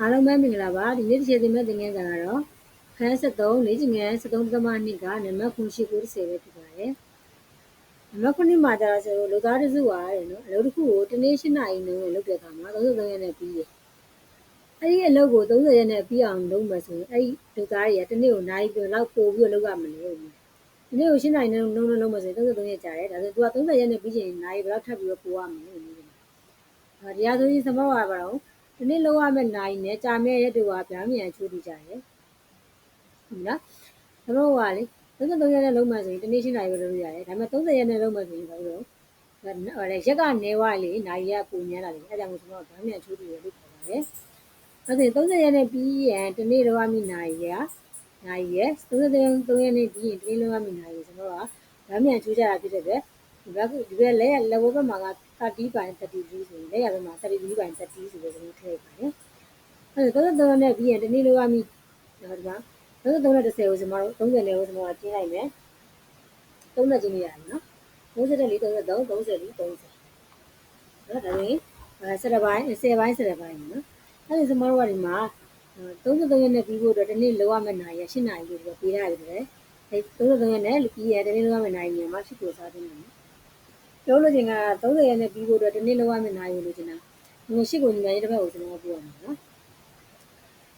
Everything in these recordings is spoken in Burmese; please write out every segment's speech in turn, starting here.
အားလုံးပဲမင်္ဂလာပါဒီနေ့တစ်ချက်သင်မဲ့သင်ငယ်ကတော့ခန်း73လေးချင်ငယ်73ပထမနှစ်ကနံပါတ်9ရှိကို30ပဲဖြစ်ပါတယ်နံပါတ်9မှာကျတော့ဆိုလူသားတစုပါတဲ့နော်အလုပ်တစ်ခုကိုတနေ့8နာရီနှုန်းနဲ့လုပ်တဲ့အခါမှာ33ရက်နဲ့ပြီးတယ်အဲ့ဒီအလုပ်ကို30ရက်နဲ့ပြီးအောင်လုပ်မှဆိုရင်အဲ့ဒီလူသားတွေကတနေ့ကိုနိုင်ပြီးတော့ပို့ပြီးတော့လုပ်ရမလို့ဒီနေ့ကို8နာရီနှုန်းနှုန်းနဲ့လုပ်မှဆိုရင်33ရက်ကြာတယ်ဒါဆိုသူက30ရက်နဲ့ပြီးချင်နိုင်ဘယ်တော့ထပ်ပြီးတော့ပို့ရမလဲဒီတရားဆိုရင်စမောပါပါတော့ ဒီနေ့လောက်ရမယ့်နိုင်နဲ့ကြာမြဲရက်တွေကဗျာမြန်ချိုးပြီးကြတယ်ဟုတ်လားတို့ကလေ33ရက်နဲ့လုံးမှဆိုရင်တနေ့ရှင်းနိုင်ပဲလုပ်လို့ရတယ်ဒါပေမဲ့30ရက်နဲ့လုံးမှဆိုရင်ဘာလို့ဟိုလေရက်ကနေဝလေနိုင်ရပူညံတာလေအဲဒါမျိုးကျွန်တော်ဗျာမြန်ချိုးပြီးလုပ်ခေါ်ပါတယ်အဲ့ဒါ30ရက်နဲ့ပြီးရင်တနေ့လောက်မိနိုင်ရနိုင်ရ33ရက်နဲ့ပြီးရင်တနေ့လောက်မိနိုင်ရကျွန်တော်ကဗျာမြန်ချိုးကြတာဖြစ်တဲ့အတွက်ဒီ ဘက်ဒီဘက်လဲလက်ဝဲဘက်မှာက30 by 33ဆိုရင်လက်ရဘက်မှာ33 by 30ဆိုတော့ကျွန်တော်ထည့်ပါတယ်အဲ့ဒါ33နဲ့ပြီးရင်ဒီနေ့လိုရမိတော့ဒီမှာ33နဲ့30ကိုကျွန်တော်တို့30နဲ့ကိုကျွန်တော်ကျင်းလိုက်မယ်30ကျင်းရတယ်နော်30နဲ့4 33 30 30နော်ဒါရင်10ပိုင်း10ပိုင်း10ပိုင်းနော်အဲ့ဒီကျွန်တော်တို့ကဒီမှာ33ရက်နဲ့ပြီးဖို့အတွက်ဒီနေ့လိုရမယ့်နိုင်ရ8နိုင်လို့ပြီးထားရတယ်အဲ33ရက်နဲ့ပြီးရဒီနေ့လိုရမယ့်နိုင်ညမှာဖြစ်ကိုစားတင်တယ် ပြောလို့ချင်က30ရက်နဲ့ပြီးဖို့အတွက်ဒီနေ့လောက်ရမယ့်နိုင်လို့ချင်တာငွေရှိကိုညီမလေးတစ်ဖက်ကိုကျွန်တော်ပြောရမှာနော်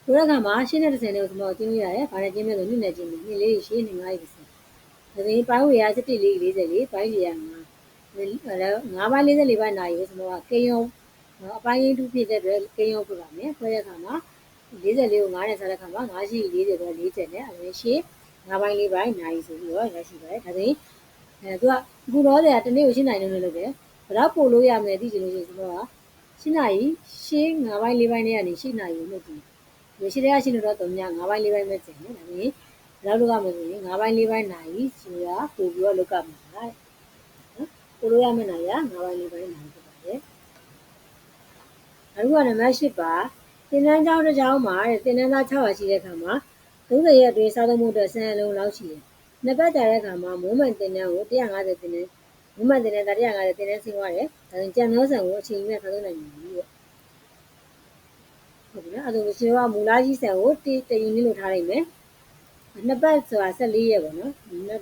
ဆိုတော့ကမှရှင်းတဲ့30နဲ့ကိုကျွန်တော်ကျင်းလို့ရတယ်။ဘာနဲ့ကျင်းမဲ့ဆိုညနေကျင်းပြီးနေ့လေးရှင်းနေ9ရက်ဖြစ်။ဒါပြင်ပိုင်းဝေရ17လေး40လေးပိုင်းကြီးရ9 9ပိုင်း44ပိုင်းနိုင်ကိုကျွန်တော်ကကေယုံအပိုင်းရင်းတူဖြစ်တဲ့အတွက်ကေယုံပြပါမယ်။ခွဲတဲ့အခါမှာ44ကို9နဲ့စားတဲ့အခါမှာ9ရှိ40တော့40နဲ့အရင်ရှင်း9ပိုင်း4ပိုင်းနိုင်ဆိုပြီးတော့ရရှိပါတယ်။ဒါပြင် အဲသူကအခုတော့တဲ့တနေ့ကိုရှင်းနိုင်လို့လုပ်တယ်ဘယ်တော့ပို့လို့ရမလဲသိချင်လို့ရှိရင်ကျွန်တော်ကရှင်းနိုင်ရှင်း9ပိုင်း4ပိုင်းနဲ့ကနေရှင်းနိုင်လို့လုပ်တယ်ဒီရှင်းတဲ့ရှင်းလို့တော့3ည9ပိုင်း4ပိုင်းပဲကျင်တယ်ဒါပေမဲ့ဘယ်တော့လုပ်ရမလဲဆိုရင်9ပိုင်း4ပိုင်းနိုင်ဆိုတာပို့ပြီးတော့လုပ်ရမှာလားနော်ပို့လို့ရမယ့်နိုင်ရ9ပိုင်း4ပိုင်းနိုင်ဖြစ်ပါတယ်အခုကနံပါတ်8ပါသင်တန်းကျောင်းတစ်ကျောင်းမှာသင်တန်းသား600ရှိတဲ့အခါမှာ30ရက်အတွင်းစားသုံးမှုအတွက်ဆန်အလုံးလောက်ရှိတယ် နှစ်ပတ်ကြာတဲ့အခါမှာမိုးမှန်တင်တန်းကို150တင်တန်းမိုးမှန်တင်တန်း150တင်တန်းဆင်းသွားတယ်ဒါဆိုကြံနှောဆန်ကိုအချိန်မဲ့ခါသုံးနိုင်ပြီပေါ့ဟုတ်ပြီနော်အဲဒါဆိုရှင်ကမူလာကြီးဆန်ကိုတတယူနည်းလို့ထားလိုက်မယ်နှစ်ပတ်ဆိုတာ14ရက်ပေါ့နော်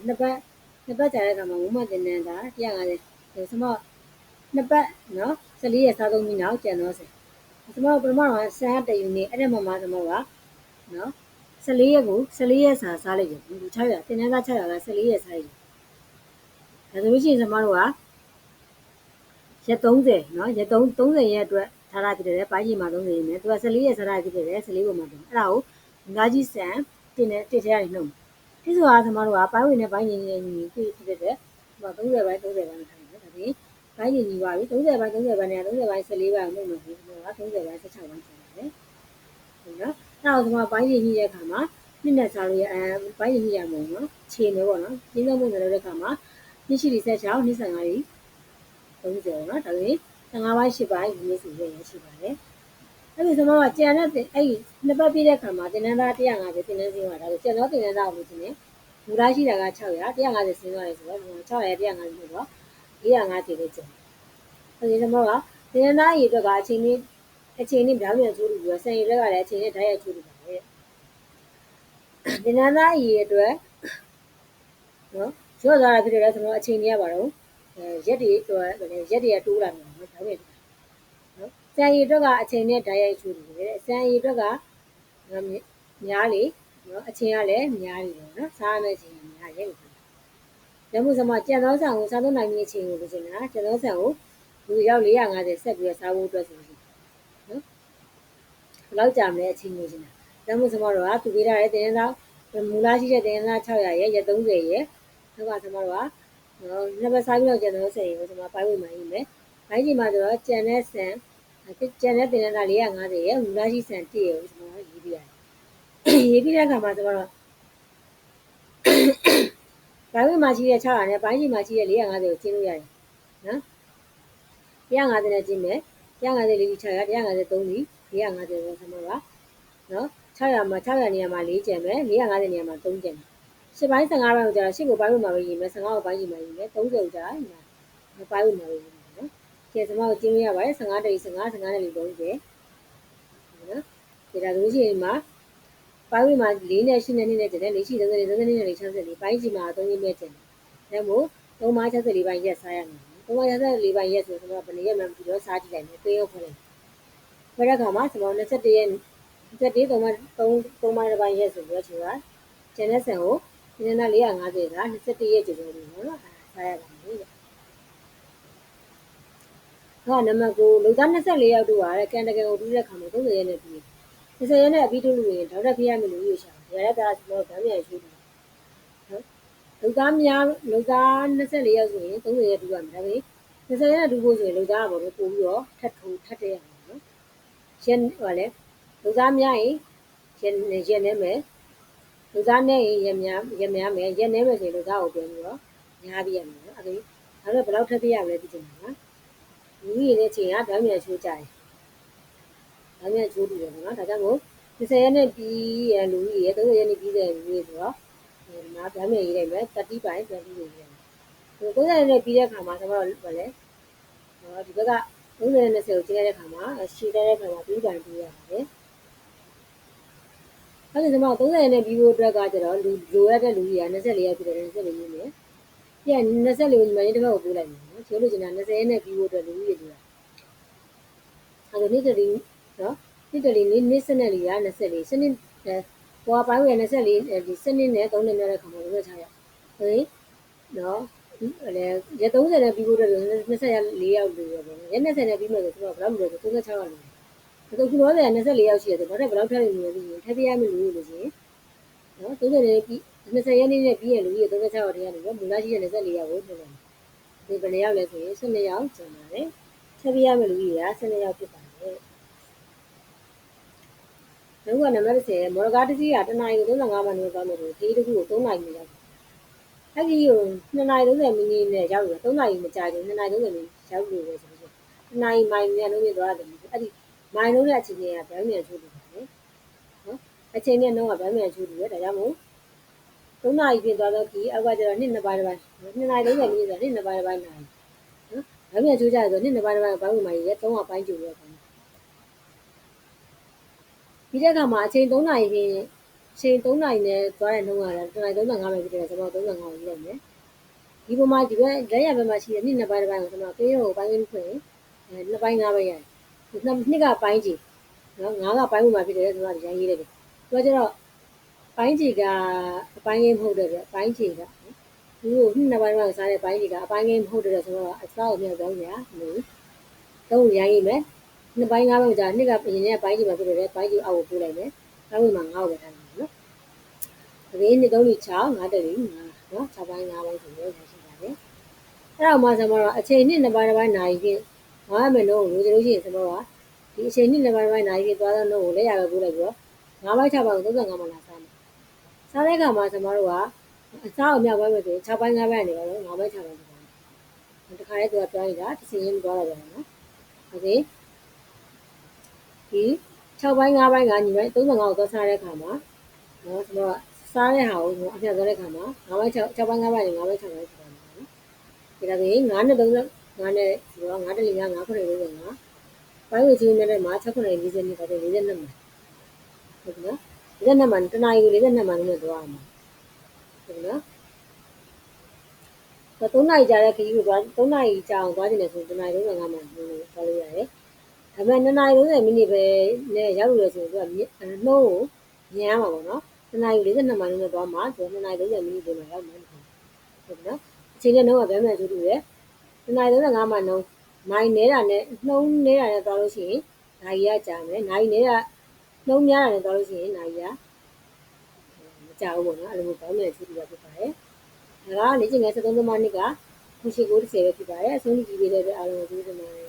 နှစ်ပတ်နှစ်ပတ်ကြာတဲ့အခါမှာမိုးမှန်တင်တန်းက150ဆိုတော့နှစ်ပတ်နော်14ရက်စားသုံးပြီးနောက်ကြံနှောဆန်ကျွန်တော်ပထမတော့ဆန်တယူနေအဲ့ဒါမှမှကျွန်တော်ကနော် 14ရက်ကို14ရက်စာစားလိုက်တယ်ဒီ600တင်တန်းသား600က14ရက်စားလိုက်တယ်ဒါဆိုလို့ရှိရင်ကျွန်မတို့ကရက်30เนาะရက်30ရက်အတွက်ထားရဖြစ်တယ်ပိုင်းကြီးမှာ30ရက်နဲ့သူက14ရက်စားရဖြစ်တယ်14ပုံမှာတင်အဲ့ဒါကိုငါးကြီးစံတင်တဲ့တစ်ထဲကနေနှုတ်ဒီဆိုတာကျွန်မတို့ကပိုင်းဝင်နဲ့ပိုင်းကြီးနဲ့ညီဖြစ်ဖြစ်တဲ့ဟို30ပိုင်း30ပိုင်းထိုင်တယ်ဒါပြင်ပိုင်းကြီးညီပါပြီ30ပိုင်း30ပိုင်းနဲ့30ပိုင်း14ပိုင်းနှုတ်လို့ဒီကတော့30ပိုင်း16ပိုင်းထိုင်တယ်ဟုတ်နော် နောက်ဒီမှာပိုင်းကြီးညှိတဲ့အခါမှာနှစ်နဲ့စားလို့ရအဲပိုင်းကြီးညှိရမှာနော်ခြေနေပေါ့နော်ကျင်းသုံးမှုနဲ့လုပ်တဲ့အခါမှာနှစ်ရှိ16နှစ်15ကြီး30နော်ဒါပေမဲ့15ပိုင်း10ပိုင်းဒီနေ့စီရရရှိပါတယ်အဲ့ဒီသမကကြံတဲ့အဲ့ဒီနှစ်ပတ်ပြည့်တဲ့ခါမှာတင်နန်းသား150တင်နန်းစင်းသွားတာဆိုကျန်တော့တင်နန်းသားကိုလို့ရှင်နေမူလားရှိတာက600 150စင်းသွားတယ်ဆိုတော့600 150ဆိုတော့450တင်လေးကျန်အဲ့ဒီသမကတင်နန်းသားရေအတွက်ကအချိန်လေး အချိန်နဲ့ပြောင်းပြန်ချိုးလို့ပြီးတော့ဆန်ရည်တွေကလည်းအချိန်နဲ့ဓာတ်ရိုက်ချိုးလို့ပါတယ်။ဒီနန်းသားရည်အတွက်နော်ရော့သွားတာဖြစ်တယ်ဆိုတော့အချိန်ကြီးရပါတော့အဲရက်တွေတော့ရက်တွေကတိုးလာမှာနော်ဒါပဲနော်ဆန်ရည်အတွက်ကအချိန်နဲ့ဓာတ်ရိုက်ချိုးလို့ရတယ်ဆန်ရည်အတွက်ကများလေနော်အချိန်ကလည်းများလေနော်စားရမယ့်အချိန်ကများလေလို့။ဒါမှမဟုတ်ကြံသောဆန်ကိုစားသုံးနိုင်မယ့်အချိန်ကိုလိုချင်တာကြံသောဆန်ကိုလူရောက်450ဆက်ပြီးစားဖို့အတွက်ဆိုရင်ဘယ် လောက်ကြာမလဲအချိန်မျိုးချင်းတာဒါမှမဟုတ်ကျွန်တော်တို့ကသူပေးထားတဲ့တင်သားမူလာရှိတဲ့တင်သား600ရဲ့ရက်30ရဲ့နောက်ကကျွန်တော်တို့ကနော်နှစ်ပတ်စားပြီးတော့ကျန်တော့10ရေကိုကျွန်တော်ပိုင်းဝင်မှရေးမယ်ဘိုင်းချိန်မှာဆိုတော့ကျန်တဲ့ဆန်ကျန်တဲ့တင်သား450ရဲ့မူလာရှိဆန်1ရေကိုကျွန်တော်ရေးပြရတယ်ရေးပြတဲ့အခါမှာကျွန်တော်တို့ဘိုင်းဝင်မှာရှိတဲ့600နဲ့ဘိုင်းချိန်မှာရှိတဲ့450ကိုကျင်းလို့ရတယ်နော်150နဲ့ကျင်းမယ် 150လေး600 150 3လီ450ပဲဆက်မှာပါနော်600မှာ600နေရာမှာ4ကျန်မယ်450နေရာမှာ3ကျန်မယ်10ပိုင်း15ပိုင်းကိုကြာ10ကိုပိုင်းဝင်မှာပဲရေးမယ်15ကိုပိုင်းရေးမှာရေးမယ်30ကိုကြာညာပိုင်းဝင်မှာပဲရေးမယ်နော်ကဲစမကိုကျင်းလို့ရပါတယ်15တိတ်15 15နဲ့လေး30နော်ကဲဒီဒါဆိုလို့ရှိရင်မှာပိုင်းဝင်မှာ၄နဲ့၈နဲ့2နဲ့ကျန်တယ်၄ရှိ30 30နဲ့4 64ပိုင်းကြီးမှာ3ရင်းပဲကျန်တယ်ဒါမို့3မှာ64ပိုင်းရက်စားရမယ် 3မှာ64ပိုင်းရက်ဆိုတော့ဘယ်နည်းရက်မှမပြီးတော့စားကြည့်လိုက်မယ်ပေးရောက်ခွင့်လိုက်ခွဲတဲ့အခါမှာကျွန်တော်21ရက်21 3မှာ3 3မှာတစ်ပိုင်းရက်ဆိုပြီးတော့ကျွန်တော်ကျန်တဲ့ဆန်ကိုဒီနေ့450က21ရက်ကျော်ကျော်လေးနော်စားရပါမယ်ဟောနံပါတ်9လူသား24ယောက်တို့ကလည်းကန်တကယ်ကိုတူးတဲ့ခါမှာ30ရက်နဲ့ပြီး30ရက်နဲ့အပြီးတူးလို့ရင်ဒေါက်တာဖေးရမယ်လို့ယူရှာတယ်ရတဲ့သားကျွန်တော်ဗမ်းမြန်ရှိတယ်နော် လူသားများလူသား24ယောက်ဆိုရင်30ရက်တူးရမယ်ဒါပေမဲ့30ရက်နဲ့တူးဖို့ဆိုရင်လူသားကဘောပို့ပြီးတော့ထပ်ထိုးထပ်တဲ့ရမယ်နော်ရက်ဟောလေလူသားများရင်ရက်ရက်နေမယ်လူသားနဲ့ရင်ရက်များရက်များမယ်ရက်နေမယ်ဆိုရင်လူသားကိုပြန်ပြီးတော့ညားပြရမယ်နော်အဲ့ဒါဒါတော့ဘယ်လောက်ထပ်ပြရမလဲသိချင်တာနော်လူကြီးရဲ့ချိန်ကဗမ်းမြန်ချိုးကြတယ်ဗမ်းမြန်ချိုးတူတယ်ပေါ့နော်ဒါကြောင့်မို့30ရက်နဲ့ပြီးရလူကြီးရဲ့30ရက်နဲ့ပြီးတဲ့လူကြီးဆိုတော့ ဒီမှာဗမ်းမြန်ရေးလိုက်မယ်30ပိုင်းပြန်ပြီးရေးလိုက်မယ်30ရက်နဲ့ပြီးတဲ့အခါမှာကျွန်တော်တို့ဗာလဲဟောဒီဘက်က30နဲ့20ကိုကျင်းတဲ့အခါမှာရှည်တဲ့အခါမှာပြီးပြန်ပြီးရပါတယ်အဲ့ဒါကျွန်တော်30ရက်နဲ့ပြီးဖို့အတွက်ကကျတော့လူလိုရတဲ့လူကြီးက24ရက်ဖြစ်တယ်24ရက်နဲ့ပြန်24ကိုညီမလေးတစ်ခါကိုပို့လိုက်မယ်နော်ကျိုးလို့ကျင်တာ20ရက်နဲ့ပြီးဖို့အတွက်လူကြီးတွေဆိုတာအဲ့ဒါနေ့တည်းနော်နေ့တည်းနေ့နေ့စနစ်လေးက24စန စ်ဟိုပိုင်းဝယ်24ဒီစနစ်နဲ့3နှစ်နဲ့တဲ့ခါမှာဘယ်လိုချရဟေးနော်လေရ30နဲ့ပြီးဖို့အတွက်24ရောက်လို့ရပါဘူးရ20နဲ့ပြီးမယ်ဆိုတော့ဘယ်လောက်မလို့36ရောက်လို့ဒါဆိုခုတော့24ရောက်ရှိရတယ်နောက်ထပ်ဘယ်လောက်ထပ်နေလဲပြီးရင်ထပ်ပြရမယ်လို့လို့ရှိရင်နော်30နဲ့ပြီး20ရက်နေ့နဲ့ပြီးရင်လူကြီး36ရောက်တည်းကနေတော့မူလရှိတဲ့24ရောက်ကိုထုတ်လိုက်ဒီဘယ်နှယောက်လဲဆိုရင်12ယောက်ကျန်ပါတယ်ထပ်ပြရမယ်လူကြီးက12ယောက်ဖြစ်ပါတယ် နောက်ကနံပါတ်10မော်ဂါတစီးကတနားရီ35မိနစ်သွားမယ်ဆိုခရီးတစ်ခုကို3နာရီနဲ့ရောက်အဲ့ဒီကို2နာရီ30မိနစ်နဲ့ရောက်တယ်3နာရီမကြာဘူး2နာရီ30မိနစ်ရောက်လို့ပဲဆိုလို့2နာရီမိုင်မြန်လုံးနဲ့သွားတယ်အဲ့ဒီမိုင်လုံးရဲ့အချိန်ကြီးကဗန်းမြန်ချိုးတယ်နော်အချိန်နဲ့နှုန်းကဗန်းမြန်ချိုးတယ်ဒါကြောင့်မို့3နာရီပြင်သွားတော့ဒီအောက်ကကျတော့2နှစ်ပိုင်းတစ်ပိုင်း2နာရီ30မိနစ်ဆိုတော့2နှစ်ပိုင်းတစ်ပိုင်းနိုင်နော်ဗန်းမြန်ချိုးကြတယ်ဆို2နှစ်ပိုင်းတစ်ပိုင်းဘန်းဝင်မှာရဲ3ကပိုင်းကျူရပါတယ် ပြီးတဲ့အခါမှာအချိန်3နာရီပြင်အချိန်3နာရီနဲ့သွားတဲ့နှုန်းကတော့1နာရီ35မိနစ်ဖြစ်တယ်ကျွန်တော်35ကိုရေးလိုက်မယ်ဒီပုံမှာဒီဘက်လက်ရဘက်မှာရှိတဲ့နှစ်နှစ်ပိုင်းတစ်ပိုင်းကိုကျွန်တော်ပေးရုံပိုင်းရင်းဖွင့်အဲနှစ်ပိုင်း၅ပိုင်းရတယ်နှစ်နှစ်ကပိုင်းကြီးနော်ငါးကပိုင်းဝင်မှာဖြစ်တယ်ကျွန်တော်ဒီတိုင်းရေးလိုက်တယ်သူကကျတော့ပိုင်းကြီးကအပိုင်းကြီးမဟုတ်တယ်ဗျပိုင်းကြီးကသူတို့နှစ်ပိုင်းပိုင်းစားတဲ့ပိုင်းကြီးကအပိုင်းကြီးမဟုတ်တယ်ဆိုတော့အစားကိုမြောက်တော့ညာမလို့တော့ရိုင်းရေးမယ် နှစ်ပိုင်းငါးပိုင်းကြာနှစ်ကအရင်ကပိုင်းကြီးမှာဖြစ်တယ်ပိုင်းကြီးအောက်ကိုပို့လိုက်မယ်ပိုင်းဝင်မှာငါ့ကိုပဲထားတယ်နော်ဒီနေ့သုံးလ6ငါတက်လီငါနော်6ပိုင်း5ပိုင်းဆိုတော့ရရှိပါတယ်အဲ့တော့မှကျွန်တော်တို့အချိန်နှစ်နှစ်ပိုင်းတစ်ပိုင်းနိုင်ဖြင့်ငါမယ်လို့လို့ကျလို့ရှိရင်ကျွန်တော်ကဒီအချိန်နှစ်နှစ်ပိုင်းတစ်ပိုင်းနိုင်ဖြင့်သွားတော့နှုတ်ကိုလက်ရပဲပို့လိုက်ပြီးတော့၅ပိုင်း6ပိုင်းကို35မှာလာစားမယ်စားတဲ့အခါမှာကျွန်တော်တို့ကအစားအမြောက်ပိုင်းပဲဆိုရင်6ပိုင်း5ပိုင်းနေပါတော့5ပိုင်း6ပိုင်းတခါလေးသူကပြောနေတာတစ်စင်းရင်းသွားတော့ပြန်နော်โอเค ဒီ6ပိုင်း5ပိုင်းကညီမ35ကိုသွားစားတဲ့အခါမှာနော်ကျွန်တော်ကစားတဲ့ဟာကိုအပြတ်သွားတဲ့အခါမှာ9ပိုင်း6 6ပိုင်း5ပိုင်းနဲ့9ပိုင်း6ပိုင်းဖြစ်သွားမှာနော်ဒါဆိုရင်9နဲ့30 9နဲ့ဒီတော့9တလီ9 9ခုနဲ့45ပိုင်းဝေချင်းနဲ့မှာ6ခုနဲ့40နဲ့ပါတယ်42မှာဟုတ်ကဲ့နော်42မှာတနာရီကို42မှာနဲ့သွားအောင်ဟုတ်ကဲ့နော်တော့3နာရီကြာတဲ့ခရီးကိုသွား3နာရီကြာအောင်သွားကျင်တယ်ဆိုရင်တနာရီ35မှာသွားလို့ရတယ် ဒါပေမဲ့2နာရီ30မိနစ်ပဲနဲ့ရောက်လို့ရဆိုရင်သူကနှိုးကိုညမ်းမှာပေါ့နော်2နာရီ42မိနစ်နဲ့သွားမှာသူ2နာရီ30မိနစ်ပြင်မှာရောက်မှာဟုတ်ကဲ့နော်အချိန်နဲ့နှုန်းကဗမ်းမှန်ကျိုးတူတယ်2နာရီ35မှာနှုန်းမိုင်နေတာနဲ့နှုန်းနေတာနဲ့သွားလို့ရှိရင်နိုင်ရကြာမယ်နိုင်နေတာနှုန်းများတာနဲ့သွားလို့ရှိရင်နိုင်ရမကြာဘူးပေါ့နော်အဲ့လိုမျိုးဗမ်းမှန်ကျိုးတူရဖြစ်ပါတယ်ဒါကလေ့ကျင့်ငယ်73သမားနှစ်ကခုရှိကို30ပဲဖြစ်ပါတယ်အဆုံးထိကြည့်ပေးတဲ့အတွက်အားလုံးကိုကျေးဇူးတင်ပါတယ်